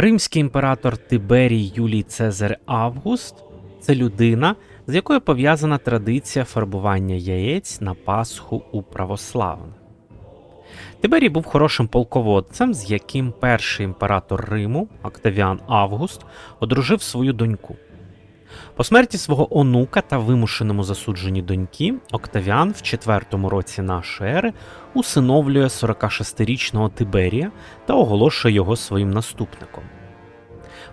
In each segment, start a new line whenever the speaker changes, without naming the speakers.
Римський імператор Тиберій Юлій Цезар Август це людина, з якою пов'язана традиція фарбування яєць на Пасху у православних. Тиберій був хорошим полководцем, з яким перший імператор Риму, Октавіан Август, одружив свою доньку. По смерті свого онука та вимушеному засудженні доньки Октавіан в четвертому році нашої ери усиновлює 46-річного Тиберія та оголошує його своїм наступником.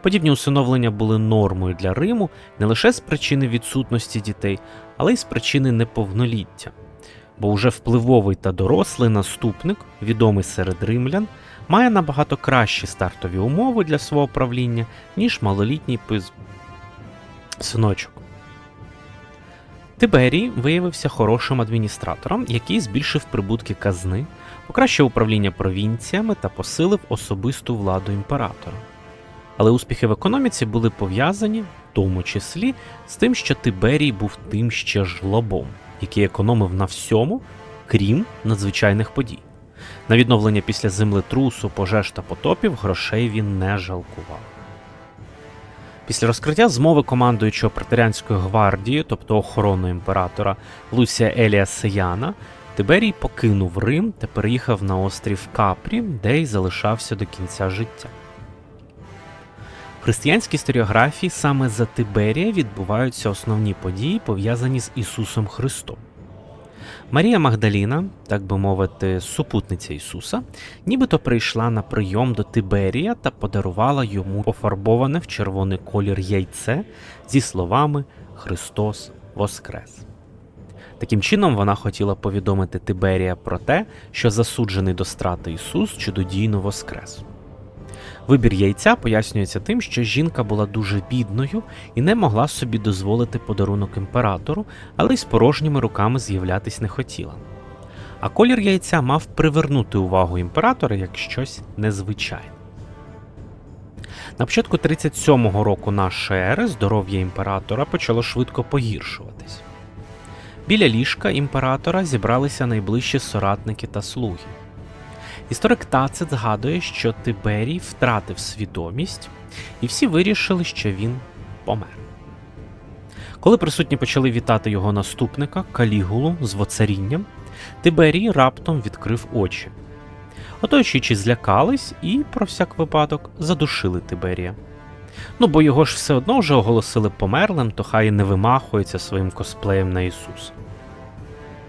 Подібні усиновлення були нормою для Риму не лише з причини відсутності дітей, але й з причини неповноліття. Бо уже впливовий та дорослий наступник, відомий серед римлян, має набагато кращі стартові умови для свого правління, ніж малолітній. Синочок. Тиберій виявився хорошим адміністратором, який збільшив прибутки казни, покращив управління провінціями та посилив особисту владу імператора. Але успіхи в економіці були пов'язані, в тому числі, з тим, що Тиберій був тим ще жлобом, який економив на всьому, крім надзвичайних подій. На відновлення після землетрусу, пожеж та потопів грошей він не жалкував. Після розкриття змови командуючого претеріанською гвардією, тобто охороною імператора Лусія Елія Сияна, Тиберій покинув Рим та переїхав на острів Капрі, де й залишався до кінця життя. В християнській історіографії саме за Тиберія відбуваються основні події, пов'язані з Ісусом Христом. Марія Магдаліна, так би мовити, супутниця Ісуса, нібито прийшла на прийом до Тиберія та подарувала йому пофарбоване в червоний колір яйце зі словами Христос Воскрес. Таким чином, вона хотіла повідомити Тиберія про те, що засуджений до страти Ісус чудодійно воскрес. Вибір яйця пояснюється тим, що жінка була дуже бідною і не могла собі дозволити подарунок імператору, але й з порожніми руками з'являтись не хотіла. А колір яйця мав привернути увагу імператора як щось незвичайне. На початку 37-го року нашої ери здоров'я імператора почало швидко погіршуватись. Біля ліжка імператора зібралися найближчі соратники та слуги. Історик Тацит згадує, що Тиберій втратив свідомість, і всі вирішили, що він помер. Коли присутні почали вітати його наступника, Калігулу з воцарінням, Тиберій раптом відкрив очі. Оточуючи злякались і, про всяк випадок, задушили Тиберія. Ну, бо його ж все одно вже оголосили померлим, то хай не вимахується своїм косплеєм на Ісуса.